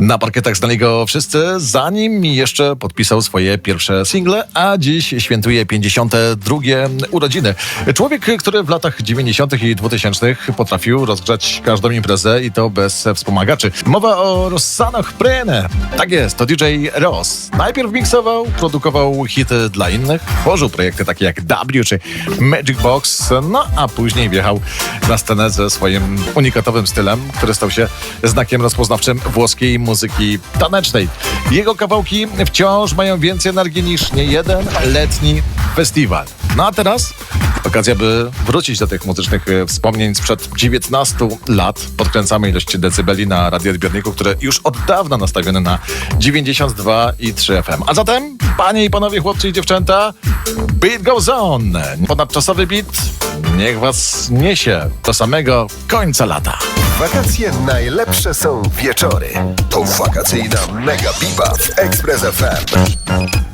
Na parkietach znali go wszyscy, zanim jeszcze podpisał swoje pierwsze single, a dziś świętuje 52 urodziny. Człowiek, który w latach 90. i 2000 potrafił rozgrzać każdą imprezę i to bez wspomagaczy. Mowa o Rossanoch Prene. Tak jest, to DJ Ross. Najpierw miksował, produkował hity dla innych, tworzył projekty takie jak W czy Magic Box, no a później wjechał na scenę ze swoim unikatowym stylem, który stał się znakiem rozpoznawczym włoskiej muzyki tanecznej. Jego kawałki wciąż mają więcej energii niż niejeden letni festiwal. No a teraz okazja, by wrócić do tych muzycznych e, wspomnień sprzed 19 lat. Podkręcamy ilość decybeli na radioodbiorniku, które już od dawna nastawione na 92 i 3 FM. A zatem, panie i panowie, chłopcy i dziewczęta, beat goes on. Ponadczasowy beat niech was niesie do samego końca lata. Wakacje najlepsze są wieczory. To wakacyjna Mega Biba w Express FM.